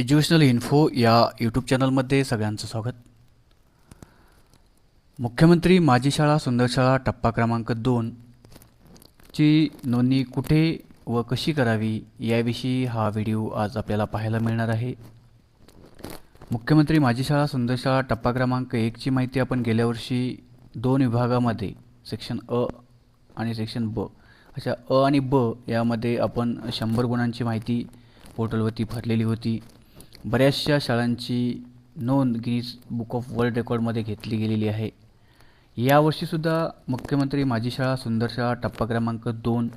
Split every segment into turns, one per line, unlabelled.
Educational info या YouTube चॅनलमध्ये सगळ्यांचं स्वागत. मुख्यमंत्री माझी शाळा सुंदर शाळा टप्पा क्रमांक दोन ची नोंदणी कुठे व कशी करावी याविषयी हा व्हिडिओ आज आपल्याला पाहायला मिळणार आहे. मुख्यमंत्री माझी शाळा सुंदर शाळा टप्पा क्रमांक एकची माहिती आपण गेल्या वर्षी दोन विभागामध्ये सेक्शन अ आणि सेक्शन ब अशा अ आणि ब यामध्ये आपण शंभर गुणांची माहिती पोर्टलवरती भरलेली होती. बऱ्याचशा शाळांची नोंद गिनीज बुक ऑफ वर्ल्ड रेकॉर्डमध्ये घेतली गेलेली आहे. यावर्षीसुद्धा मुख्यमंत्री माझी शाळा सुंदर शाळा टप्पा क्रमांक दोन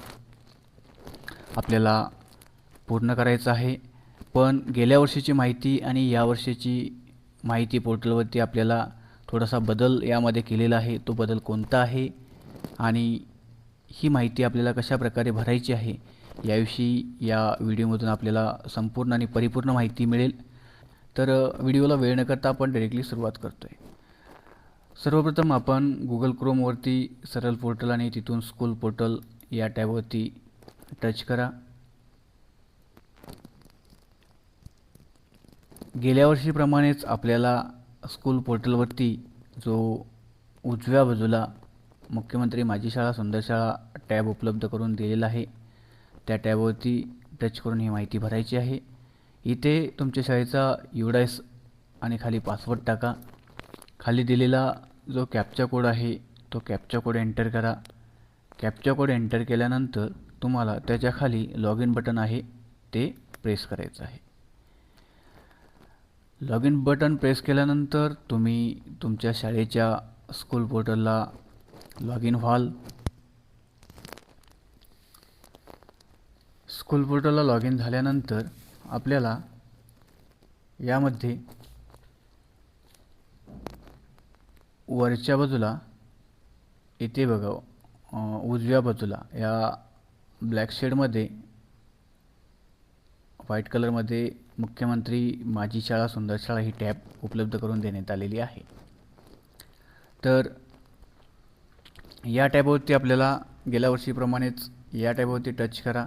आपल्याला पूर्ण करायचं आहे. पण गेल्या वर्षीची माहिती आणि या वर्षीची माहिती पोर्टलवरती आपल्याला थोडासा बदल यामध्ये केलेला आहे. तो बदल कोणता आहे आणि ही माहिती आपल्याला कशा प्रकारे भरायची आहे याविषयी या व्हिडिओमधून आपल्याला संपूर्ण आणि परिपूर्ण माहिती मिळेल. तर व्हिडिओला वेळ न करता आपण डायरेक्टली सुरुवात करतो आहे सर्वप्रथम आपण गुगल क्रोमवरती सरळ पोर्टल आणि तिथून स्कूल पोर्टल या टॅबवरती टच करा. गेल्या वर्षीप्रमाणेच आपल्याला स्कूल पोर्टलवरती जो उजव्या बाजूला मुख्यमंत्री माझी शाळा सुंदर शाळा टॅब उपलब्ध करून दिलेला आहे. त्या टॅबवरती टच करून ही माहिती भरायची आहे. इथे तुमच्या शाळेचा युडायस आणि खाली पासवर्ड टाका. खाली दिलेला जो कॅपचा कोड आहे तो कॅपचा कोड एंटर करा. कॅपचा कोड एंटर केल्यानंतर तुम्हाला त्याच्याखाली लॉग इन बटन आहे ते प्रेस करायचं आहे. लॉग इन बटन प्रेस केल्यानंतर तुम्ही तुमच्या शाळेच्या स्कूल पोर्टलला लॉग इन व्हाल. स्कूल पोर्टलला लॉग इन झाल्यानंतर आपल्याला यामध्ये वरच्या बाजूला इथे बघा उजव्या बाजूला या ब्लॅक शेडमध्ये व्हाईट कलरमध्ये मुख्यमंत्री माझी शाळा सुंदर शाळा ही टॅब उपलब्ध करून देण्यात आलेली आहे. तर या टॅबवरती आपल्याला गेल्या वर्षीप्रमाणेच या टॅबवरती टच करा.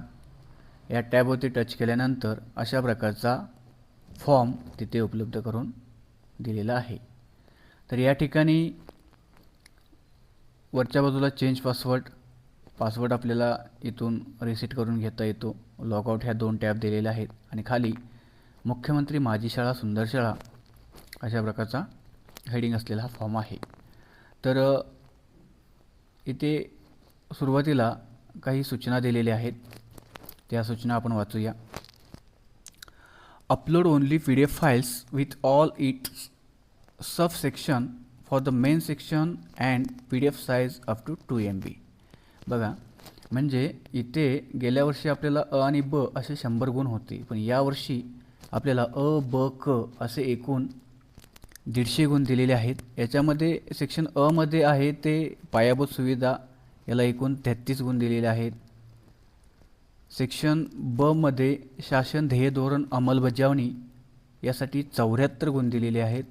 या टॅबवरती टच केल्यानंतर अशा प्रकारचा फॉर्म तिथे उपलब्ध करून दिलेला आहे. तर या ठिकाणी वरच्या बाजूला चेंज पासवर्ड पासवर्ड आपल्याला इथून रिसेट करून घेता येतो. लॉगआउट ह्या दोन टॅब दिलेल्या आहेत. आणि खाली मुख्यमंत्री माझी शाळा सुंदर शाळा अशा प्रकारचा हेडिंग असलेला हा फॉर्म आहे. तर इथे सुरुवातीला काही सूचना दिलेल्या आहेत. त्या सूचना आपण वाचूया. Upload only P D F files with all it sub section for the main section and P D F size up to two M B बघा म्हणजे इथे गेल्या वर्षी आपल्याला अ आणि ब असे शंभर गुण होते पण यावर्षी आपल्याला अ ब क असे एकूण दीडशे गुण दिलेले आहेत. याच्यामध्ये सेक्शन अमध्ये आहे ते पायाभूत सुविधा याला एकूण तेहत्तीस गुण दिलेले आहेत. सेक्शन बमध्ये शासन ध्येय धोरण अंमलबजावणी यासाठी चौऱ्याहत्तर गुण दिलेले आहेत.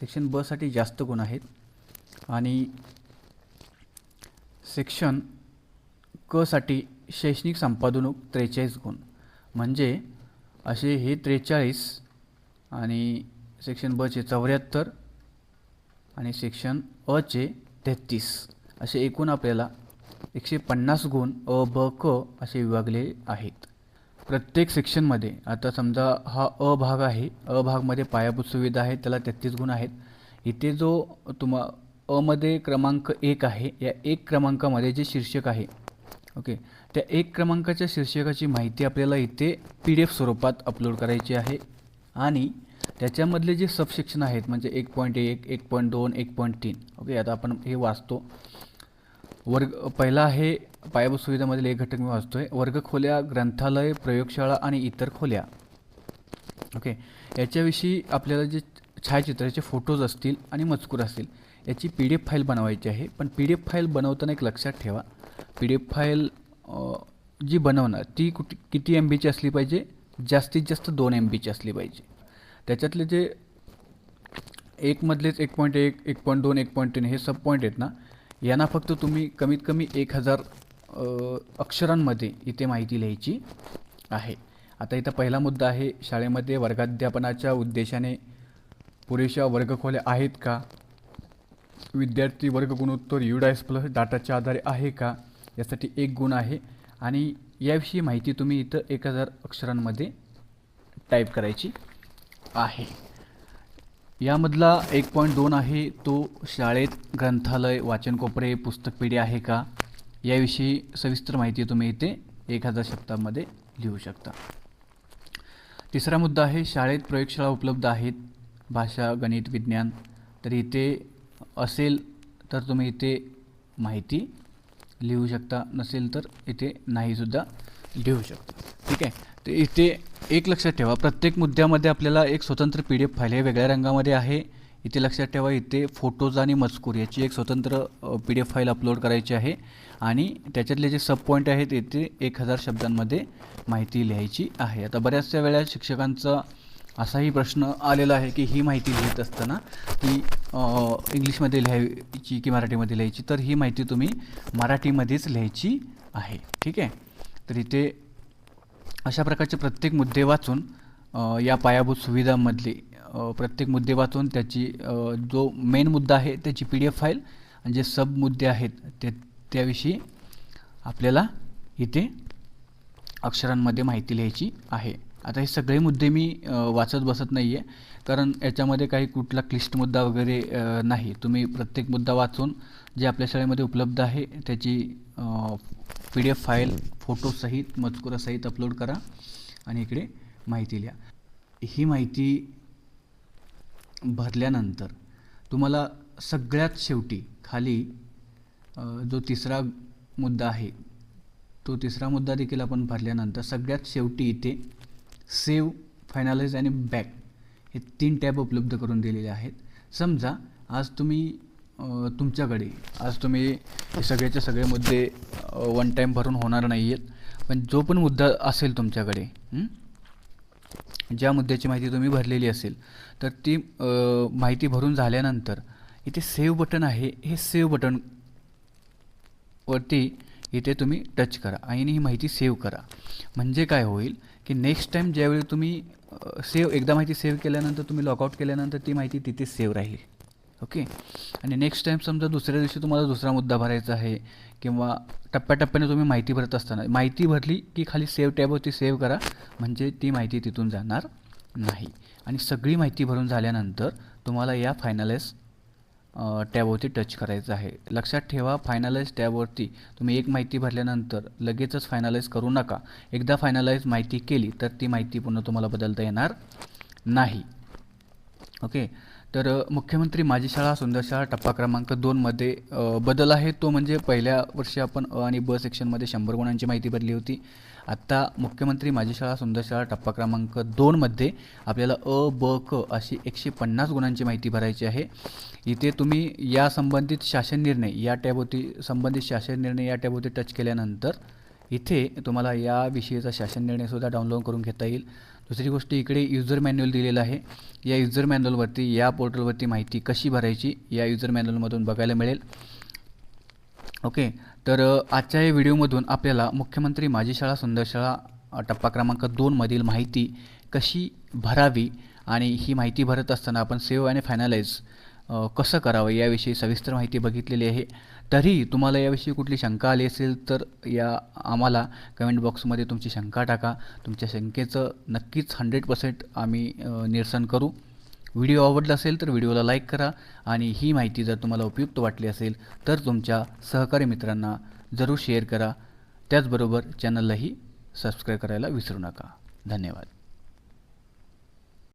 सेक्शन बसाठी जास्त गुण आहेत. आणि सेक्शन कसाठी शैक्षणिक संपादनूक त्रेचाळीस गुण. म्हणजे असे हे त्रेचाळीस आणि सेक्शन बचे चौऱ्याहत्तर आणि सेक्शन अचे तेहतीस असे एकूण आपल्याला एकशे पन्नास गुण अ ब क असे विभागले आहेत. प्रत्येक सेक्शनमध्ये आता समजा हा अ भाग आहे अ भागमध्ये पायाभूत सुविधा आहे त्याला तेहतीस गुण आहेत. इथे जो तुम्हा अमध्ये क्रमांक एक आहे या एक क्रमांकामध्ये जे शीर्षक आहे ओके त्या एक क्रमांकाच्या शीर्षकाची माहिती आपल्याला इथे पी डी एफ स्वरूपात अपलोड करायची आहे. आणि त्याच्यामधले जे सबसेक्शन आहेत म्हणजे एक पॉईंट एक एक पॉईंट दोन एक पॉईंट तीन ओके आता आपण हे वाचतो. वर्ग पहिला आहे पायाभूत सुविधामधील एक घटक मी वाचतोय. वर्ग खोल्या ग्रंथालय प्रयोगशाळा आणि इतर खोल्या. ओके. याच्याविषयी आपल्याला जे छायाचित्राचे फोटोज असतील आणि मजकूर असतील याची पी डी एफ फाईल बनवायची आहे. पण पी डी एफ फाईल बनवताना एक लक्षात ठेवा. पी डी एफ फाईल जी बनवणार ती कुठे किती एम बीची असली पाहिजे? जास्तीत जास्त दोन एम बीची असली पाहिजे. त्याच्यातले जे एकमधलेच एक पॉईंट एक एक पॉईंट दोन एक पॉईंट तीन हे सब पॉईंट आहेत ना यांना फक्त तुम्ही कमीत कमी एक हजार अक्षरांमध्ये इथे माहिती लिहायची आहे. आता इथं पहिला मुद्दा आहे शाळेमध्ये वर्गाध्यापनाच्या उद्देशाने पुरेशा वर्गखोल्या आहेत का? विद्यार्थी वर्ग गुणोत्तर युडायस प्लस डाटाच्या आधारे आहे का? यासाठी एक गुण आहे आणि याविषयी माहिती तुम्ही इथं एक हजार अक्षरांमध्ये टाईप करायची आहे. यामधला एक पॉईंट दोन आहे तो शाळेत ग्रंथालय वाचन कोपरे पुस्तक पिढी आहे का? याविषयी सविस्तर माहिती तुम्ही इथे एक हजार शब्दामध्ये लिहू शकता. तिसरा मुद्दा आहे शाळेत प्रयोगशाळा उपलब्ध आहेत भाषा गणित विज्ञान. तर इथे असेल तर तुम्ही इथे माहिती लिहू शकता नसेल तर इथे नाहीसुद्धा लिहू शकता. ठीक आहे? ते इथे एक लक्षात ठेवा प्रत्येक मुद्द्यामध्ये आपल्याला एक स्वतंत्र पी डी एफ फाईल हे वेगळ्या रंगामध्ये आहे. इथे लक्षात ठेवा इथे फोटोज आणि मजकूर याची एक स्वतंत्र P D F file upload करायची आहे. आणि त्याच्यातले जे सब पॉईंट आहेत इथे एक हजार शब्दांमध्ये माहिती लिहायची आहे. आता बऱ्याचशा वेळा शिक्षकांचा असाही प्रश्न आलेला आहे की ही माहिती लिहित असताना ती इंग्लिशमध्ये लिहायची की मराठीमध्ये लिहायची तर ही माहिती तुम्ही मराठीमध्येच लिहायची आहे. ठीक आहे? तर इथे अशा प्रकारचे प्रत्येक मुद्दे वाचून या पायाभूत सुविधांमधले प्रत्येक मुद्दे वाचून त्याची जो मेन मुद्दा आहे त्याची पी डी एफ फाईल आणि जे सब मुद्दे आहेत ते त्याविषयी आपल्याला इथे अक्षरांमध्ये माहिती लिहायची आहे. आता हे सगळे मुद्दे मी वाचत बसत नाही आहे कारण याच्यामध्ये काही कुठला क्लिष्ट मुद्दा वगैरे नाही. तुम्ही प्रत्येक मुद्दा वाचून जे आपल्या शाळेमध्ये उपलब्ध आहे त्याची पी डी एफ फाईल फोटोसहित मजकुरासहित अपलोड करा आणि इकडे माहिती लिहा. ही माहिती भरल्यानंतर तुम्हाला सगळ्यात शेवटी खाली जो तिसरा मुद्दा आहे तो तिसरा मुद्दा देखील आपण भरल्यानंतर सगळ्यात शेवटी इथे सेव्ह फायनलाइज आणि बॅक हे तीन टॅब उपलब्ध करून दिलेले आहेत. समजा आज तुम्ही तुमच्याकडे. आज तुम्ही सगळ्याचे सगळे मुद्दे वन टाईम भरून होणार नाही आहेत पण जो पण मुद्दा असेल तुमच्याकडे ज्या मुद्द्याची माहिती तुम्ही भरलेली असेल तर ती माहिती भरून झाल्यानंतर इथे सेव्ह बटन आहे. हे सेव्ह बटन वरती इथे तुम्ही टच करा आणि ही माहिती सेव्ह करा. म्हणजे काय होईल की नेक्स्ट टाईम ज्यावेळी तुम्ही सेव्ह एकदा माहिती सेव्ह केल्यानंतर तुम्ही लॉगआउट केल्यानंतर ती माहिती तिथे सेव्ह राहील. ओके आणि नेक्स्ट टाईम समजा दुसऱ्या दिवशी तुम्हाला दुसरा मुद्दा भरायचा आहे किंवा टप्प्याटप्प्याने तुम्ही माहिती भरत असताना माहिती भरली की खाली सेव्ह टॅबवरती सेव्ह करा म्हणजे ती माहिती तिथून जाणार नाही. आणि सगळी माहिती भरून झाल्यानंतर तुम्हाला या फायनलाइज टॅबवरती टच करायचं आहे. लक्षात ठेवा फायनलाइज टॅबवरती तुम्ही एक माहिती भरल्यानंतर लगेचच फायनलाइज करू नका. एकदा फायनलाइज माहिती केली तर ती माहिती पुन्हा तुम्हाला बदलता येणार नाही. ओके तर मुख्यमंत्री माझी शाळा सुंदर शाळा टप्पा क्रमांक दोनमध्ये बदल आहे. तो म्हणजे पहिल्या वर्षी आपण अ आणि ब सेक्शनमध्ये शंभर गुणांची माहिती भरली होती. आत्ता मुख्यमंत्री माझी शाळा सुंदर शाळा टप्पा क्रमांक दोनमध्ये आपल्याला अ ब क अशी एकशे पन्नास गुणांची माहिती भरायची आहे. इथे तुम्ही या संबंधित शासन निर्णय या टॅबवरती संबंधित शासन निर्णय या टॅबवरती टच केल्यानंतर इथे तुम्हाला याविषयीचा शासन निर्णयसुद्धा डाउनलोड करून घेता येईल. दुसरी गोष्ट इकडे युजर मॅन्युअल दिलेलं आहे. या युजर मॅन्युअलवरती या पोर्टलवरती माहिती कशी भरायची या युजर मॅन्युअलमधून बघायला मिळेल. ओके तर आजच्या या व्हिडिओमधून आपल्याला मुख्यमंत्री माझी शाळा सुंदर शाळा टप्पा क्रमांक दोनमधील माहिती कशी भरावी आणि ही माहिती भरत असताना आपण सेव्ह आणि फायनलाइज कसं करावं याविषयी सविस्तर माहिती बघितलेली आहे. तरी तुम्हाला याविषयी कुठली शंका आली असेल तर या आम्हाला कमेंट बॉक्समध्ये तुमची शंका टाका. तुमच्या शंकेचं नक्कीच हंड्रेड पर्सेंट आम्ही निरसन करू. व्हिडिओ आवडला असेल तर व्हिडिओला लाईक करा आणि ही माहिती जर तुम्हाला उपयुक्त वाटली असेल तर तुमच्या सहकारी मित्रांना जरूर शेअर करा. त्याचबरोबर चॅनललाही सबस्क्राईब करायला विसरू नका. धन्यवाद.